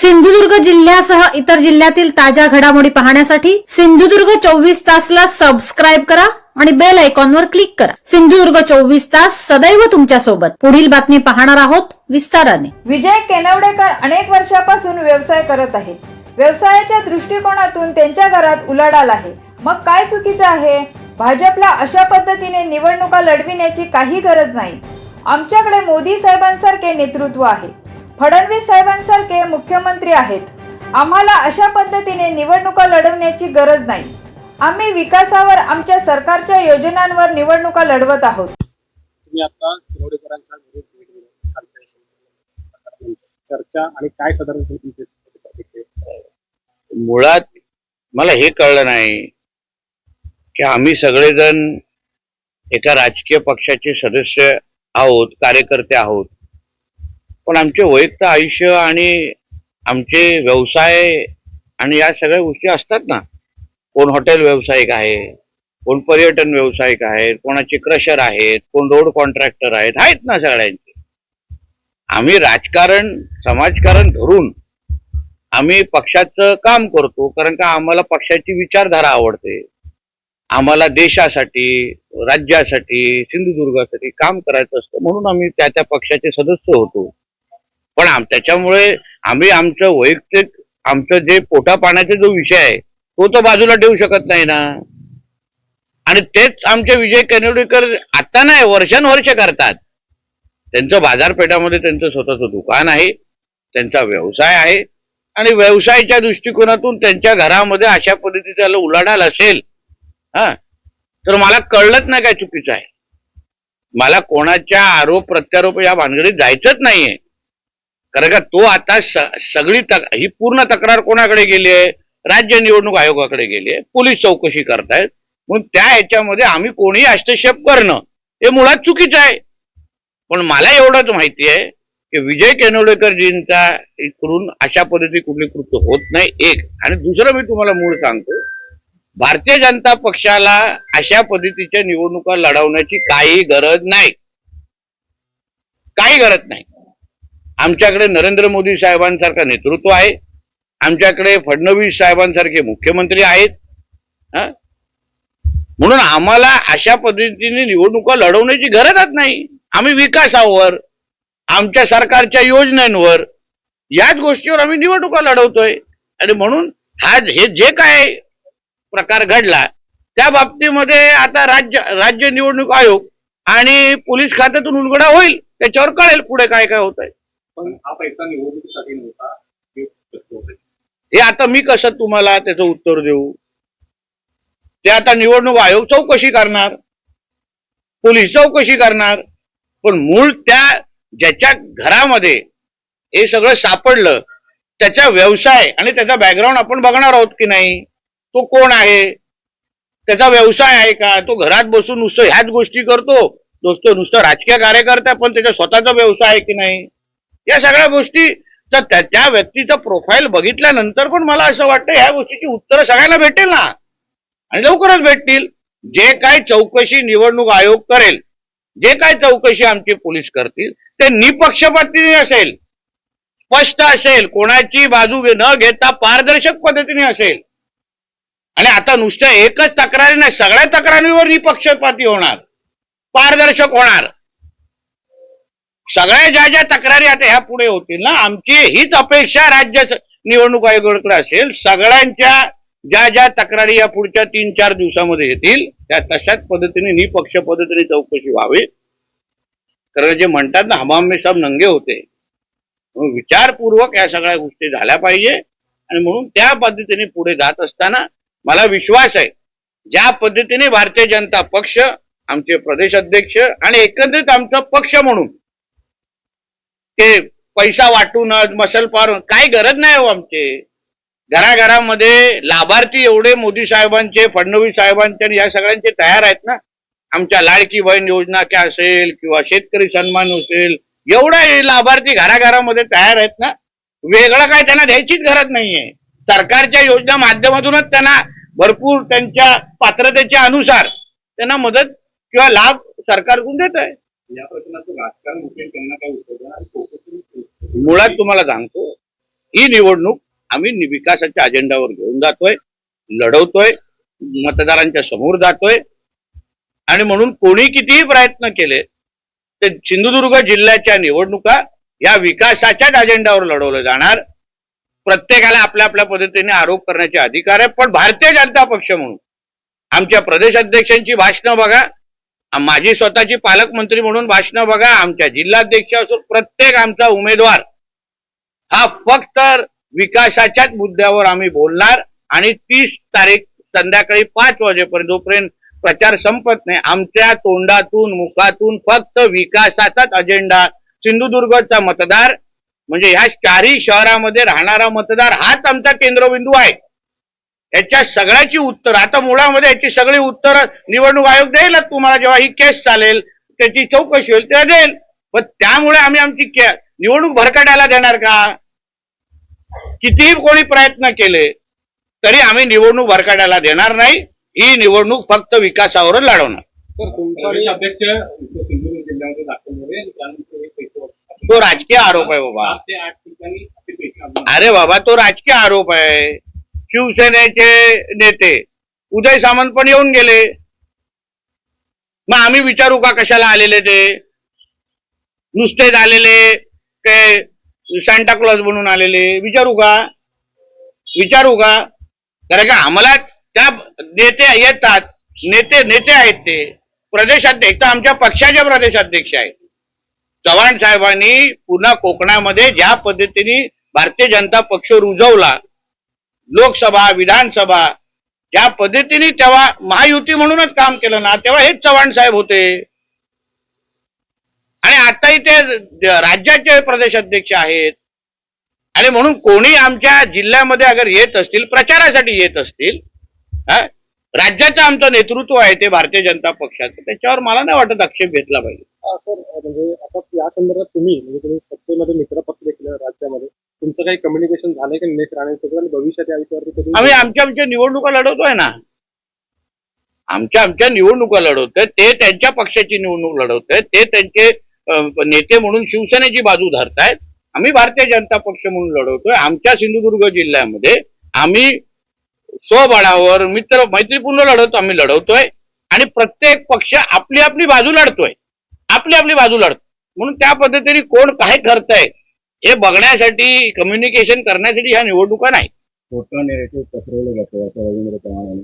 सिंधुदुर्ग जिल्ह्यासह इतर जिल्ह्यातील ताज्या घडामोडी पाहण्यासाठी सिंधुदुर्ग चोवीस तासला सबस्क्राईब करा आणि बेल आयकॉनवर क्लिक करा. सिंधुदुर्ग चोवीस तास सदैव तुमच्यासोबत पुढील बातमी पाहणार आहोत विस्ताराने. विजय केनवडेकर अनेक वर्षापासून व्यवसाय करत आहेत. व्यवसायाच्या दृष्टिकोनातून त्यांच्या घरात उलाढाल आहे. मग काय चुकीचं आहे? भाजपला अशा पद्धतीने निवडणुका लढविण्याची काही गरज नाही. आमच्याकडे मोदी साहेबांसारखे नेतृत्व आहे. फडणवीस साहेबांसारखे मुख्यमंत्री आहेत आम्हाला अशा पद्धतीने निवडणुका लढवण्याची गरज नाही आम्ही विकासावर आमच्या सरकारच्या योजनांवर निवडणुका लढवत आहोत. चर्चा आणि काय साधारण? मुळात मला हे कळलं नाही की आम्ही सगळेजण एका राजकीय पक्षाचे सदस्य आहोत कार्यकर्ते आहोत पण आमचे वैयक्तिक आयुष्य आणि आमचे व्यवसाय आणि या सगळ्या गोष्टी असतात ना. कोण हॉटेल व्यावसायिक आहे कोण पर्यटन व्यावसायिक आहेत कोणाचे क्रशर आहेत कोण रोड कॉन्ट्रॅक्टर आहेत आहेत ना सगळ्यांचे. आम्ही राजकारण समाजकारण धरून आम्ही पक्षाचं काम करतो कारण का आम्हाला पक्षाची विचारधारा आवडते. आम्हाला देशासाठी राज्यासाठी सिंधुदुर्गासाठी काम करायचं असतं म्हणून आम्ही त्या त्या पक्षाचे सदस्य होतो. पण त्याच्यामुळे आम्ही आमचं वैयक्तिक आमचं जे पोटा पाण्याचा जो विषय आहे तो तर बाजूला ठेवू शकत नाही ना. आणि तेच आमचे विजय कनेवडेकर आता नाही वर्षानुवर्ष करतात. त्यांचं बाजारपेठामध्ये त्यांचं स्वतःचं दुकान आहे त्यांचा व्यवसाय आहे आणि व्यवसायाच्या दृष्टिकोनातून त्यांच्या घरामध्ये अशा पद्धतीचा उलाढाल असेल हा तर मला कळलंच नाही काय चुकीचं आहे. मला कोणाच्या आरोप प्रत्यारोप या भानगडीत जायचंच नाहीये. कारण का तो आता सगळी तक ही पूर्ण तक्रार कोणाकडे गेली आहे? राज्य निवडणूक आयोगाकडे गेली आहे. पोलीस चौकशी करतायत. म्हणून त्या ह्याच्यामध्ये आम्ही कोणी हस्तक्षेप करणं हे मुळात चुकीचं आहे. पण मला एवढंच माहिती आहे की विजय केनोडेकरजींचा इकडून अशा पद्धती कुठली कृत्य होत नाही एक. आणि दुसरं मी तुम्हाला मूळ सांगतो भारतीय जनता पक्षाला अशा पद्धतीच्या निवडणुका लढवण्याची काही गरज नाही. काही गरज नाही. आमच्याकडे नरेंद्र मोदी साहेबांसारखं नेतृत्व आहे. आमच्याकडे फडणवीस साहेबांसारखे मुख्यमंत्री आहेत. म्हणून आम्हाला अशा पद्धतीने निवडणुका लढवण्याची गरजच नाही. आम्ही विकासावर आमच्या सरकारच्या योजनांवर याच गोष्टीवर आम्ही निवडणुका लढवतोय. आणि म्हणून हा हे जे काय प्रकार घडला त्या बाबतीमध्ये आता राज्य राज्य निवडणूक आयोग आणि पोलीस खात्यातून उलगडा होईल त्याच्यावर कळेल पुढे काय काय होत आहे पण हा पैसा निवडणुकीसाठी नव्हता. हे आता मी कसं तुम्हाला त्याचं उत्तर देऊ? ते आता निवडणूक आयोग चौकशी करणार पोलीस चौकशी करणार पण मूळ त्या ज्याच्या घरामध्ये हे सगळं सापडलं त्याचा व्यवसाय आणि त्याचा बॅकग्राऊंड आपण बघणार आहोत की नाही? तो कोण आहे? त्याचा व्यवसाय आहे का? तो घरात बसून नुसतं ह्याच गोष्टी करतो. नुसतं नुसतं राजकीय कार्यकर्ता पण त्याचा स्वतःचा व्यवसाय आहे की नाही? या सगळ्या गोष्टी. तर त्या त्या व्यक्तीचं प्रोफाईल बघितल्यानंतर पण मला असं वाटतं ह्या गोष्टीची उत्तरं सगळ्यांना भेटेल ना. आणि लवकरच भेटतील. जे काय चौकशी निवडणूक आयोग करेल जे काय चौकशी आमची पोलीस करतील ते निपक्षपातीने असेल. स्पष्ट असेल. कोणाची बाजू न घेता पारदर्शक पद्धतीने असेल. आणि आता नुसत्या एकच तक्रारी नाही सगळ्या तक्रारीवर निपक्षपाती होणार. पारदर्शक होणार. सगळ्या ज्या ज्या तक्रारी आता ह्या पुढे होतील ना आमची हीच अपेक्षा राज्य निवडणूक आयोगाकडे असेल सगळ्यांच्या ज्या ज्या तक्रारी या पुढच्या तीन चार दिवसामध्ये येतील त्या तशाच पद्धतीने निपक्ष पद्धतीने चौकशी व्हावी. कारण जे म्हणतात ना हमामे साहेब नंगे होते. विचारपूर्वक या सगळ्या गोष्टी झाल्या पाहिजे. आणि म्हणून त्या पद्धतीने पुढे जात असताना मला विश्वास आहे ज्या पद्धतीने भारतीय जनता पक्ष आमचे प्रदेश अध्यक्ष आणि एकंदरीत आमचा पक्ष म्हणून ते पैसा वाटून मसल पार काय गरज नाही हो आमचे. घराघरामध्ये लाभार्थी एवढे मोदी साहेबांचे फडणवीस साहेबांचे आणि या सगळ्यांचे तयार आहेत ना. आमच्या लाडकी बहीण योजना काय असेल किंवा शेतकरी सन्मान असेल एवढा लाभार्थी घराघरामध्ये तयार आहेत ना. वेगळं काय त्यांना द्यायचीच गरज नाहीये. सरकारच्या योजना माध्यमातूनच त्यांना भरपूर त्यांच्या पात्रतेच्या अनुसार त्यांना मदत किंवा लाभ सरकारकडून देत आहे. या राजकारण त्यांना काय मुळात तुम्हाला सांगतो ही निवडणूक आम्ही विकासाच्या अजेंडावर घेऊन जातोय लढवतोय मतदारांच्या समोर जातोय. आणि म्हणून कोणी कितीही प्रयत्न केले ते सिंधुदुर्ग जिल्ह्याच्या निवडणुका या विकासाच्याच अजेंडावर लढवलं जाणार. प्रत्येकाला आपल्या आपल्या पद्धतीने आरोप करण्याचे अधिकार आहे पण भारतीय जनता पक्ष म्हणून आमच्या प्रदेश अध्यक्षांची भाषणं बघा. माझी स्वतःची पालकमंत्री म्हणून भाषणं बघा आमच्या जिल्हाध्यक्ष असून प्रत्येक आमचा उमेदवार हा फक्त विकासाच्याच मुद्द्यावर आम्ही बोलणार आणि तीस तारीख संध्याकाळी पाच वाजेपर्यंत जोपर्यंत प्रचार संपत नाही आमच्या तोंडातून मुखातून फक्त विकासाचाच अजेंडा सिंधुदुर्गचा मतदार म्हणजे ह्या चारही शहरामध्ये राहणारा मतदार हाच आमचा केंद्रबिंदू आहे. याच्या सगळ्याची उत्तर आता मुळामध्ये याची सगळी उत्तर निवडणूक आयोग देईलच तुम्हाला जेव्हा ही केस चालेल त्याची चौकशी होईल तेव्हा देईल. पण त्यामुळे आम्ही आमची निवडणूक भरकटायला देणार का? कितीही कोणी प्रयत्न केले तरी आम्ही निवडणूक भरकटायला देणार नाही. ही निवडणूक फक्त विकासावरच लढवणार. तो राजकीय आरोप आहे बाबा. अरे बाबा तो राजकीय आरोप आहे. शिवसेनेचे नेते. उदय सामंत पण येऊन गेले. मग आम्ही विचारू का कशाला आलेले ते? नुसतेच आलेले ते सांताक्लॉज बनून आलेले. विचारू का? विचारू का? कारण का आम्हाला त्या नेते येतात. नेते नेते आहेत ते. प्रदेशाध्यक्ष तर आमच्या पक्षाचे प्रदेशाध्यक्ष आहेत. चव्हाण साहेबांनी पुन्हा कोकणामध्ये ज्या पद्धतीने भारतीय जनता पक्ष रुजवला लोकसभा विधानसभा ज्या पद्धतीने तेव्हा महायुती म्हणूनच काम केलं ना तेव्हा हेच चव्हाण साहेब होते. आणि आताही ते राज्याचे प्रदेशाध्यक्ष आहेत. आणि म्हणून कोणी आमच्या जिल्ह्यामध्ये अगर येत असतील प्रचारासाठी येत असतील हा, राज्याचं आमचं नेतृत्व आहे ते भारतीय जनता पक्षाचं त्याच्यावर मला नाही वाटत आक्षेप घेतला पाहिजे. सर म्हणजे आता या संदर्भात तुम्ही म्हणजे तुम्ही सत्तेमध्ये मित्रपक्ष देखील राज्यामध्ये. तुमचं काही कम्युनिकेशन झालंय की निलेश राणेंसोबत आणि भविष्यात या विषयावरती कधी आम्ही आमच्या आमच्या निवडणुका लढवतोय ना. आमच्या आमच्या निवडणुका लढवतोय. ते त्यांच्या पक्षाची निवडणूक लढवतोय. ते त्यांचे नेते म्हणून शिवसेनेची बाजू धरतायत. आम्ही भारतीय जनता पक्ष म्हणून लढवतोय. आमच्या सिंधुदुर्ग जिल्ह्यामध्ये आम्ही स्वबळावर मित्र मैत्रीपूर्ण लढत आम्ही लढवतोय. आणि प्रत्येक पक्ष आपली आपली बाजू लढतोय. आपली आपली बाजू लढतो म्हणून त्या पद्धतीने कोण काय करतंय हे बघण्यासाठी कम्युनिकेशन करण्यासाठी ह्या निवडणुका नाही खोटं नेरेटिव्ह पसरवलं जातं असं रवींद्र चव्हाण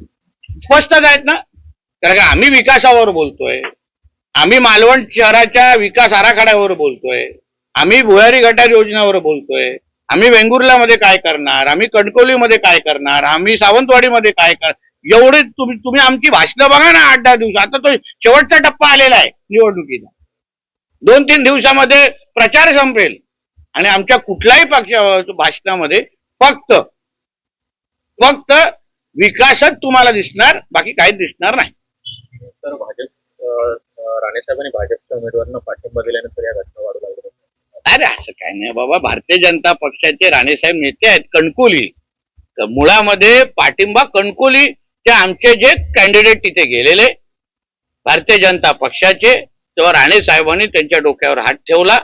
स्पष्टच आहेत ना? कारण का आम्ही विकासावर बोलतोय. आम्ही मालवण शहराच्या विकास आराखड्यावर बोलतोय. आम्ही भुयारी गटार योजनेवर बोलतोय. आम्ही वेंगुर्ल्यामध्ये काय करणार? आम्ही कणकवलीमध्ये काय करणार? आम्ही सावंतवाडीमध्ये काय करणार एवढे तुम्ही तुम्ही आमची भाषणं बघा ना आठ दहा दिवस. आता तो शेवटचा टप्पा आलेला आहे निवडणुकीचा. दोन तीन दिवसामध्ये प्रचार संपेल. आणि आमच्या कुठल्याही पक्ष भाषणामध्ये फक्त फक्त विकासच तुम्हाला दिसणार बाकी काहीच दिसणार नाही. तर भाजप राणे साहेबांनी भाजपच्या उमेदवारांना पाठिंबा दिल्यानंतर या घटना वाढू लागल्या. अरे असं काय नाही बाबा भारतीय जनता पक्षाचे राणेसाहेब नेते आहेत कणकोली. तर मुळामध्ये पाठिंबा कणकोली ते आमचे जे कॅन्डिडेट तिथे गेलेले भारतीय जनता पक्षाचे तेव्हा राणे साहेबांनी त्यांच्या डोक्यावर हात ठेवला.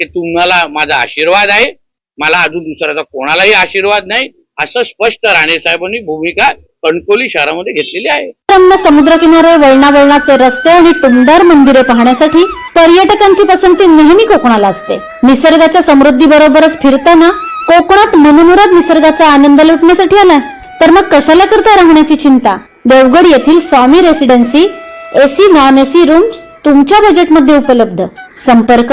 की तुम्हाला माझा आशीर्वाद आहे. मला अजून दुसऱ्याचा कोणालाही आशीर्वाद नाही. असं स्पष्ट राणे साहेबांनी भूमिका कणकोली शहरामध्ये घेतलेली आहे. रम्य समुद्रकिनारे वळणावळणाचे रस्ते आणि टुमदार मंदिरे पाहण्यासाठी पर्यटकांची पसंती नेहमी कोकणाला असते. निसर्गाच्या समृद्धी बरोबरच फिरताना कोकणात मनमुराद निसर्गाचा आनंद लुटण्यासाठी आलाय. तर मग कशाला करता राहण्याची चिंता? देवगड येथील Swami residency AC non AC rooms तुमच्या बजेटमध्ये उपलब्ध. संपर्क